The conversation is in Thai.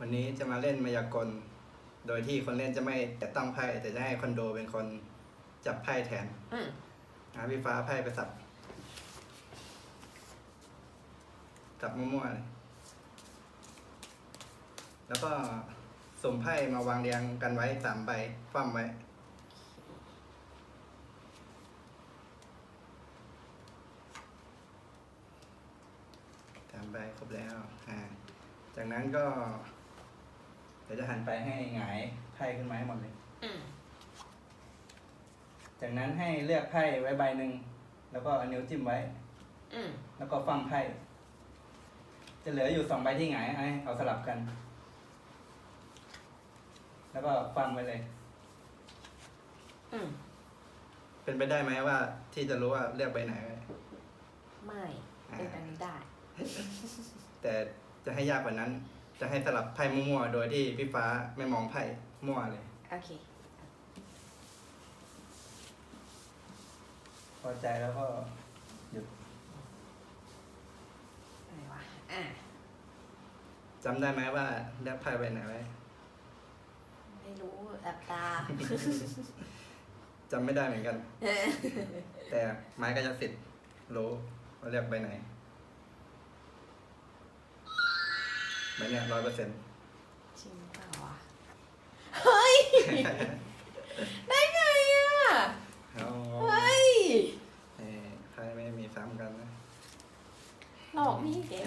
วันนี้จะมาเล่นมายากล โดยที่คนเล่นจะไม่จะต้องไพ่แต่จะให้คอนโดเป็นคนจับไพ่แทนอืมหาพี่ฟ้าไพ่ไปสับสับมั่วๆเลยแล้วก็สุ่มไพ่มาวางเรียงกันไว้สามใบคว่ำไว้สามใบครบแล้วอ่าจากนั้นก็เดี๋ยวจะหันไปให้หงายไพ่ขึ้นมาให้หมดเลย อืมจากนั้นให้เลือกไพ่ไว้ใบหนึ่งแล้วก็เอานิ้วจิ้มไว้ อืมแล้วก็ฟังไพ่จะเหลืออยู่สองใบที่หงายให้เอาสลับกัน แล้วก็ฟังไว้เลย อืมเป็นไปได้ไหมว่า ที่จะรู้ว่าเลือกใบไหนไว้ไม่เป็นแบบนี้ได้ แต่จะให้ยากกว่านั้น จะให้สลับไพ่มั่วๆ โดยที่พี่ฟ้าไม่มองไพ่มั่วเลย โอเค พอใจแล้วก็หยุดอะไรวะ อะจำได้ไหมว่าเลือกไพ่ใบไหนไว้ไม่รู้แอบตา จำไม่ได้เหมือนกัน แต่ไม้ก็จะสิทธิ์รู้ว่าเลือกใบไหน ไหมเนี่ยร้อยเปอร์เซ็นต์จริงเปล่าวะเฮ้ย ได้ไงอะเฮ้ย เอ้ยใครไม่มีซ้ำกันนะ หลอกพี่เก๋